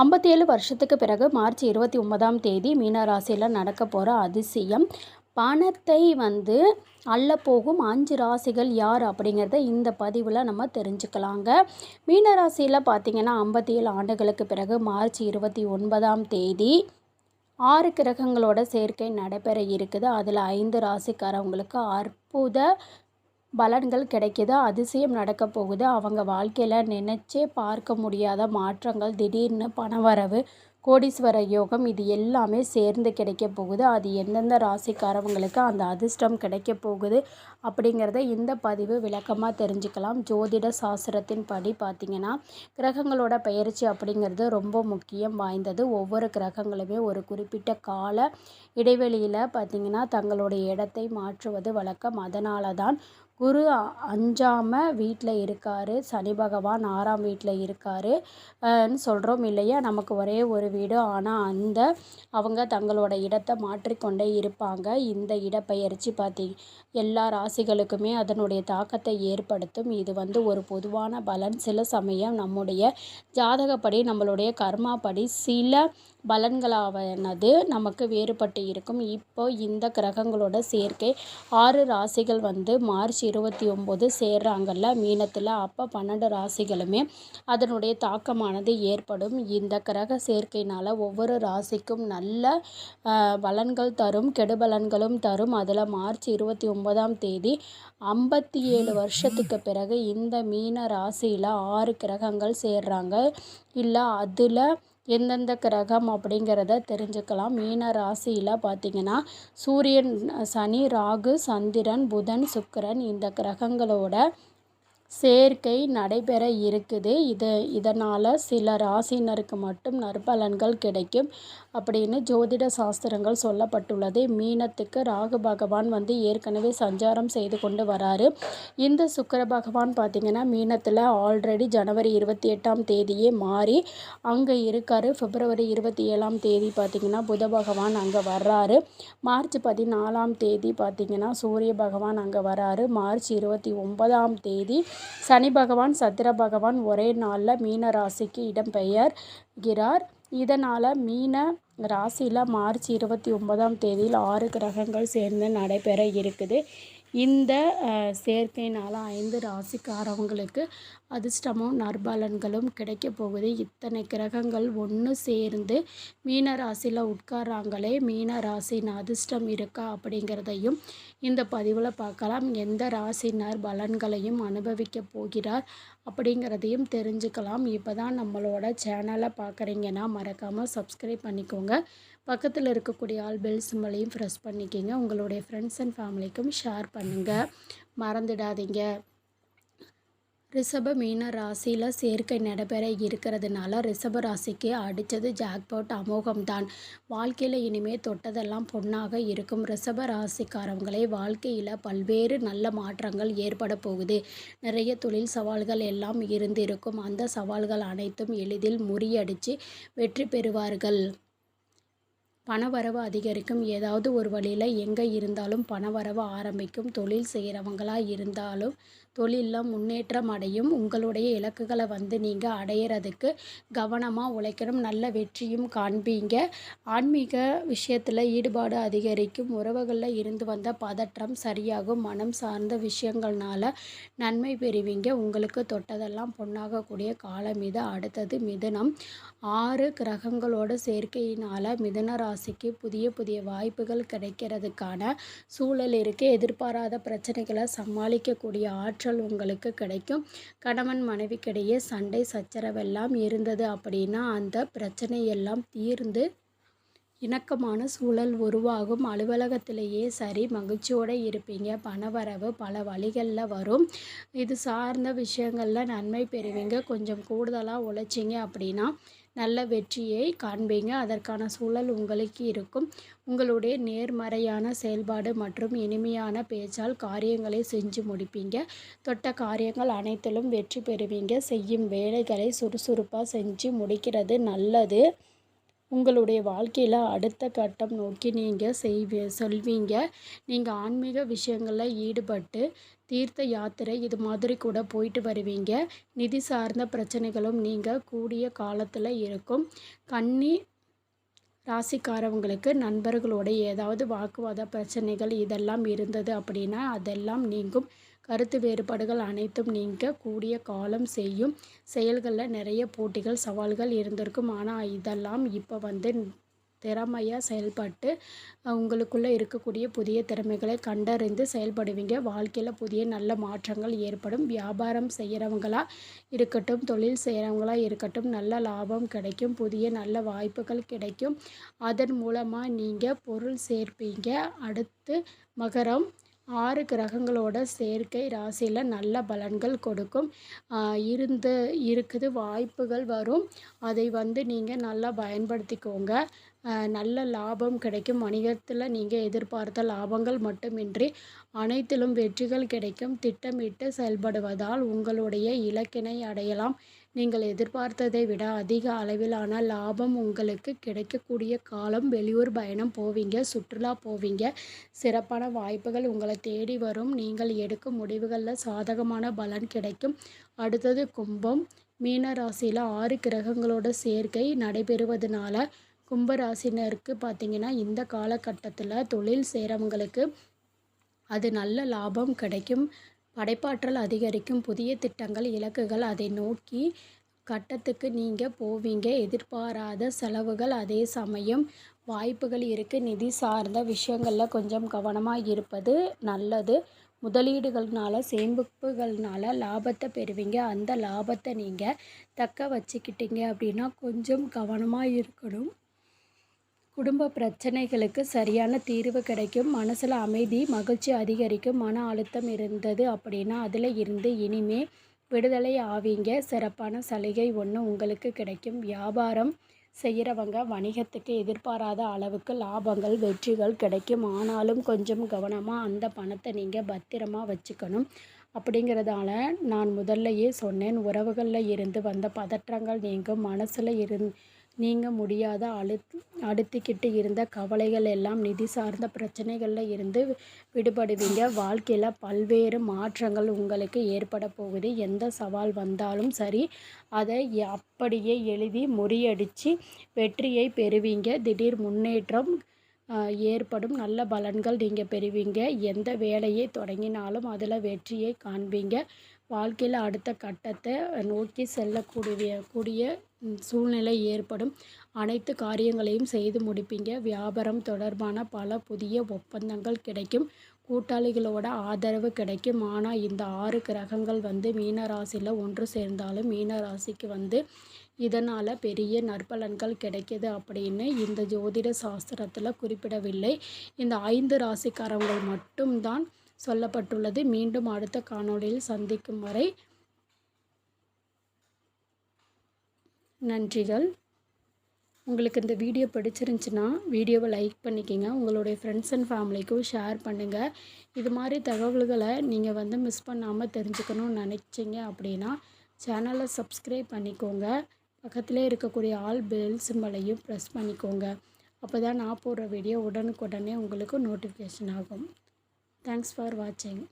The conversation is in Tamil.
ஐம்பத்தி ஏழு வருஷத்துக்கு பிறகு மார்ச் இருபத்தி ஒன்பதாம் தேதி மீனராசியில் நடக்க போகிற அதிசயம். பணத்தை வந்து அள்ள போகும் அஞ்சு ராசிகள் யார் அப்படிங்கிறத இந்த பதிவில் நம்ம தெரிஞ்சுக்கலாங்க. மீனராசியில் பார்த்திங்கன்னா ஐம்பத்தி ஏழு ஆண்டுகளுக்கு பிறகு மார்ச் இருபத்தி ஒன்பதாம் தேதி ஆறு கிரகங்களோட சேர்க்கை நடைபெற இருக்குது. அதில் ஐந்து ராசிக்காரவங்களுக்கு அற்புத பலன்கள் கிடைக்கிது அதிசயம் நடக்க போகுது. அவங்க வாழ்க்கையில் நினச்சே பார்க்க முடியாத மாற்றங்கள் திடீர்னு பணவரவு கோடீஸ்வர யோகம் இது எல்லாமே சேர்ந்து கிடைக்க போகுது. அது எந்தெந்த ராசிக்காரவங்களுக்கு அந்த அதிர்ஷ்டம் கிடைக்க போகுது அப்படிங்கிறத இந்த பதிவு விளக்கமாக தெரிஞ்சுக்கலாம். ஜோதிட சாஸ்திரத்தின் படி பார்த்திங்கன்னா கிரகங்களோட பயிற்சி அப்படிங்கிறது ரொம்ப முக்கியம் வாய்ந்தது. ஒவ்வொரு கிரகங்களுமே ஒரு குறிப்பிட்ட கால இடைவெளியில் பார்த்திங்கன்னா தங்களுடைய இடத்தை மாற்றுவது வழக்கம். அதனால தான் குரு அஞ்சாமல் வீட்டில் இருக்கார். சனி பகவான் ஆறாம் வீட்டில் இருக்கார். சொல்கிறோம் இல்லையா? நமக்கு ஒரே ஒரு வீடு. ஆனால் அந்த அவங்க தங்களோட இடத்தை மாற்றிக்கொண்டே இருப்பாங்க. இந்த இடப்பெயர்ச்சி பார்த்தி எல்லா ராசிகளுக்குமே அதனுடைய தாக்கத்தை ஏற்படுத்தும். இது வந்து ஒரு பொதுவான பலன். சில சமயம் நம்முடைய ஜாதகப்படி நம்மளுடைய கர்மாப்படி சில பலன்களாவனது நமக்கு வேறுபட்டு இருக்கும். இப்போ இந்த கிரகங்களோட சேர்க்கை ஆறு ராசிகள் வந்து மார்ச் இருபத்தி ஒம்பது சேர்றாங்கல்ல. மீனத்தில் அப்போ பன்னெண்டு ராசிகளுமே அதனுடைய தாக்கமானது ஏற்படும். இந்த கிரக சேர்க்கைனால் ஒவ்வொரு ராசிக்கும் நல்ல பலன்கள் தரும் கெடுபலன்களும் தரும். அதில் மார்ச் இருபத்தி ஒன்பதாம் தேதி ஐம்பத்தி ஏழு வருஷத்துக்கு பிறகு இந்த மீன ராசியில் ஆறு கிரகங்கள் சேர்றாங்க. இல்லை அதில் எந்தெந்த கிரகம் அப்படிங்கிறத தெரிஞ்சுக்கலாம். மீன ராசியில் பார்த்திங்கன்னா சூரியன் சனி ராகு சந்திரன் புதன் சுக்கரன் இந்த கிரகங்களோட சேர்க்கை நடைபெற இருக்குது. இது இதனால் சில ராசினருக்கு மட்டும் நற்பலன்கள் கிடைக்கும் அப்படின்னு ஜோதிட சாஸ்திரங்கள் சொல்லப்பட்டுள்ளது. மீனத்துக்கு ராகு பகவான் வந்து ஏற்கனவே சஞ்சாரம் செய்து கொண்டு வராரு. இந்த சுக்கர பகவான் பார்த்திங்கன்னா மீனத்தில் ஆல்ரெடி ஜனவரி இருபத்தி எட்டாம் தேதியே மாறி அங்கே இருக்கார். பிப்ரவரி இருபத்தி ஏழாம் தேதி பார்த்திங்கன்னா புத பகவான் அங்கே வர்றாரு. மார்ச் பதினாலாம் தேதி பார்த்திங்கன்னா சூரிய பகவான் அங்கே வராரு. மார்ச் இருபத்தி ஒன்பதாம் தேதி சனி பகவான் சந்திர பகவான் ஒரே நாளில் மீன ராசிக்கு இடம்பெயர்கிறார். இதனால் மீன ராசியில் மார்ச் இருபத்தி ஒன்பதாம் தேதியில் ஆறு கிரகங்கள் சேர்ந்து நடைபெற இருக்குது. இந்த சேர்க்கையினால் ஐந்து ராசிக்காரவங்களுக்கு அதிர்ஷ்டமும் நற்பலன்களும் கிடைக்க போகுது. இத்தனை கிரகங்கள் ஒன்று சேர்ந்து மீன ராசியில் உட்காராங்களே மீன ராசியின் அதிர்ஷ்டம் இருக்கா அப்படிங்கிறதையும் இந்த பதிவில் பார்க்கலாம். எந்த ராசினர் பலன்களையும் அனுபவிக்க போகிறார் அப்படிங்கிறதையும் தெரிஞ்சுக்கலாம். இப்போ தான் நம்மளோட சேனலை பார்க்குறீங்கன்னா மறக்காமல் சப்ஸ்கிரைப் பண்ணிக்கோங்க. பக்கத்தில் இருக்கக்கூடிய ஆல் பெல் சிம்மலையும் ப்ரெஸ் பண்ணிக்கிங்க. உங்களுடைய ஃப்ரெண்ட்ஸ் அண்ட் ஃபேமிலிக்கும் ஷேர் பண்ணுங்கள் மறந்துடாதீங்க. ரிஷப மீன ராசியில் சேர்க்கை நடைபெற இருக்கிறதுனால ரிஷப ராசிக்கு அடித்தது ஜாக்பாட் அமோகம்தான். வாழ்க்கையில் இனிமேல் தொட்டதெல்லாம் பொண்ணாக இருக்கும். ரிஷப ராசிக்காரவங்களை வாழ்க்கையில் பல்வேறு நல்ல மாற்றங்கள் ஏற்பட போகுது. நிறைய தொழில் சவால்கள் எல்லாம் இருந்திருக்கும். அந்த சவால்கள் அனைத்தும் எளிதில் முறியடித்து வெற்றி பெறுவார்கள். பணவரவு அதிகரிக்கும். ஏதாவது ஒரு வழியில் எங்கே இருந்தாலும் பணவரவு ஆரம்பிக்கும். தொழில் செய்கிறவங்களாக இருந்தாலும் தொழிலில் முன்னேற்றம் அடையும். உங்களுடைய இலக்குகளை வந்து நீங்கள் அடையிறதுக்கு கவனமாக உழைக்கணும். நல்ல வெற்றியும் காண்பீங்க. ஆன்மீக விஷயத்தில் ஈடுபாடு அதிகரிக்கும். உறவுகளில் இருந்து வந்த பதற்றம் சரியாகும். மனம் சார்ந்த விஷயங்கள்னால நன்மை பெறுவீங்க. உங்களுக்கு தொட்டதெல்லாம் பொண்ணாகக்கூடிய காலம் இது. அடுத்தது மிதனம். ஆறு கிரகங்களோட சேர்க்கையினால் மிதன ராசிக்கு புதிய புதிய வாய்ப்புகள் கிடைக்கிறதுக்கான சூழல் இருக்குது எதிர்பாராத பிரச்சனைகளை சமாளிக்கக்கூடிய ஆற்றல் ஆற்றல் உங்களுக்கு கிடைக்கும். கணவன் மனைவிக்கிடையே சண்டை சச்சரவெல்லாம் இருந்தது அப்படின்னா அந்த பிரச்சனையெல்லாம் தீர்ந்து இணக்கமான சூழல் உருவாகும். அலுவலகத்திலேயே சரி மகிழ்ச்சியோடு இருப்பீங்க. பணவரவு பல வழிகளில் வரும். இது சார்ந்த விஷயங்களில் நன்மை பெறுவீங்க. கொஞ்சம் கூடுதலாக உழைச்சிங்க அப்படின்னா நல்ல வெற்றியை காண்பீங்க. அதற்கான சூழல் உங்களுக்கு இருக்கும். உங்களுடைய நேர்மறையான செயல்பாடு மற்றும் இனிமையான பேச்சால் காரியங்களை செஞ்சு முடிப்பீங்க. தொட்ட காரியங்கள் அனைத்திலும் வெற்றி பெறுவீங்க. செய்யும் வேலைகளை சுறுசுறுப்பாக செஞ்சு முடிக்கிறது நல்லது. உங்களுடைய வாழ்க்கையில் அடுத்த கட்டம் நோக்கி நீங்கள் செய்வ சொல்வீங்க. நீங்கள் ஆன்மீக விஷயங்களில் ஈடுபட்டு தீர்த்த யாத்திரை இது மாதிரி கூட போயிட்டு வருவீங்க. நிதி சார்ந்த பிரச்சனைகளும் நீங்கள் கூடிய காலத்தில் இருக்கும். கன்னி ராசிக்காரவங்களுக்கு நண்பர்களோட ஏதாவது வாக்குவாத பிரச்சனைகள் இதெல்லாம் இருந்தது அப்படின்னா அதெல்லாம் நீங்கும். கருத்து வேறுபாடுகள் அனைத்தும் நீங்க கூடிய காலம் செய்யும். செயல்களில் நிறைய போட்டிகள் சவால்கள் இருந்திருக்கும். ஆனால் இதெல்லாம் இப்போ வந்து திறமையாக செயல்பட்டு உங்களுக்குள்ளே இருக்கக்கூடிய புதிய திறமைகளை கண்டறிந்து செயல்படுவீங்க. வாழ்க்கையில் புதிய நல்ல மாற்றங்கள் ஏற்படும். வியாபாரம் செய்கிறவங்களாக இருக்கட்டும் தொழில் செய்கிறவங்களா இருக்கட்டும் நல்ல லாபம் கிடைக்கும் புதிய நல்ல வாய்ப்புகள் கிடைக்கும். அதன் மூலமாக நீங்கள் பொருள் சேர்ப்பீங்க. அடுத்து மகரம் ஆறு கிரகங்களோட சேர்க்கை ராசியில் நல்ல பலன்கள் கொடுக்கும். இருந்து இருக்குது வாய்ப்புகள் வரும். அதை வந்து நீங்கள் நல்லா பயன்படுத்திக்கோங்க. நல்ல லாபம் கிடைக்கும். வணிகத்தில் நீங்கள் எதிர்பார்த்த லாபங்கள் மட்டுமின்றி அனைத்திலும் வெற்றிகள் கிடைக்கும். திட்டமிட்டு செயல்படுவதால் உங்களுடைய இலக்கினை அடையலாம். நீங்கள் எதிர்பார்த்ததை விட அதிக அளவிலான லாபம் உங்களுக்கு கிடைக்கக்கூடிய காலம். வெளியூர் பயணம் போவீங்க சுற்றுலா போவீங்க. சிறப்பான வாய்ப்புகள் உங்களை தேடி வரும். நீங்கள் எடுக்கும் முடிவுகளில் சாதகமான பலன் கிடைக்கும். அடுத்தது கும்பம். மீன ராசியில் ஆறு கிரகங்களோட சேர்க்கை நடைபெறுவதனால கும்பராசினருக்கு பார்த்திங்கன்னா இந்த காலகட்டத்தில் தொழில் செய்கிறவங்களுக்கு அது நல்ல லாபம் கிடைக்கும். படைப்பாற்றல் அதிகரிக்கும். புதிய திட்டங்கள் இலக்குகள் அதை நோக்கி கட்டத்துக்கு நீங்கள் போவீங்க. எதிர்பாராத செலவுகள் அதே சமயம் வாய்ப்புகள் இருக்குது நிதி சார்ந்த விஷயங்களில் கொஞ்சம் கவனமாக இருப்பது நல்லது. முதலீடுகள்னால சேமிப்புகள்னால லாபத்தை பெறுவீங்க. அந்த லாபத்தை நீங்கள் தக்க வச்சுக்கிட்டீங்க அப்படின்னா கொஞ்சம் கவனமாக இருக்கணும். குடும்ப பிரச்சனைகளுக்கு சரியான தீர்வு கிடைக்கும். மனசில் அமைதி மகிழ்ச்சி அதிகரிக்கும். மன அழுத்தம் இருந்தது அப்படின்னா அதில் இருந்து இனிமே விடுதலை ஆவீங்க. சிறப்பான சலுகை ஒன்று உங்களுக்கு கிடைக்கும். வியாபாரம் செய்கிறவங்க வணிகத்துக்கு எதிர்பாராத அளவுக்கு லாபங்கள் வெற்றிகள் கிடைக்கும். ஆனாலும் கொஞ்சம் கவனமாக அந்த பணத்தை நீங்கள் பத்திரமா வச்சுக்கணும். அப்படிங்கிறதால நான் முதல்லையே சொன்னேன். உறவுகளில் இருந்து வந்த பதற்றங்கள் நீங்கும். மனசில் இருந் நீங்க முடியாத அழுத் அடுத்துக்கிட்டு இருந்த கவலைகள் எல்லாம் நிதி சார்ந்த பிரச்சனைகளில் இருந்து விடுபடுவீங்க. வாழ்க்கையில் பல்வேறு மாற்றங்கள் உங்களுக்கு ஏற்பட போகுது. எந்த சவால் வந்தாலும் சரி அதை அப்படியே எழுதி முறியடித்து வெற்றியை பெறுவீங்க. திடீர் முன்னேற்றம் ஏற்படும். நல்ல பலன்கள் நீங்கள் பெறுவீங்க. எந்த வேலையை தொடங்கினாலும் அதில் வெற்றியை காண்பீங்க. வாழ்க்கையில் அடுத்த கட்டத்தை நோக்கி செல்லக்கூடிய கூடிய சூழ்நிலை ஏற்படும். அனைத்து காரியங்களையும் செய்து முடிப்பீங்க. வியாபாரம் தொடர்பான பல புதிய ஒப்பந்தங்கள் கிடைக்கும். கூட்டாளிகளோட ஆதரவு கிடைக்கும். ஆனால் இந்த ஆறு கிரகங்கள் வந்து மீனராசியில் ஒன்று சேர்ந்தாலும் மீனராசிக்கு வந்து இதனால் பெரிய நற்பலன்கள் கிடைக்கிது அப்படின்னு இந்த ஜோதிட சாஸ்திரத்தில் குறிப்பிடவில்லை. இந்த ஐந்து ராசிக்காரங்கள் மட்டும்தான் சொல்லப்பட்டுள்ளது. மீண்டும் அடுத்த காணொளியில் சந்திக்கும் வரை நன்றிகள். உங்களுக்கு இந்த வீடியோ பிடிச்சிருந்துச்சின்னா வீடியோவை லைக் பண்ணிக்கோங்க. உங்களுடைய ஃப்ரெண்ட்ஸ் அண்ட் ஃபேமிலிக்கும் ஷேர் பண்ணுங்கள் இது மாதிரி தகவல்களை நீங்கள் வந்து மிஸ் பண்ணாமல் தெரிஞ்சுக்கணும்னு நினச்சிங்க அப்படின்னா சேனலை சப்ஸ்கிரைப் பண்ணிக்கோங்க. பக்கத்திலே இருக்கக்கூடிய ஆல் பெல் சிம்பலையும் ப்ரெஸ் பண்ணிக்கோங்க. அப்போ தான் நான் போடுற வீடியோ உடனுக்குடனே உங்களுக்கு நோட்டிஃபிகேஷன் ஆகும். தேங்க்ஸ் ஃபார் வாட்சிங்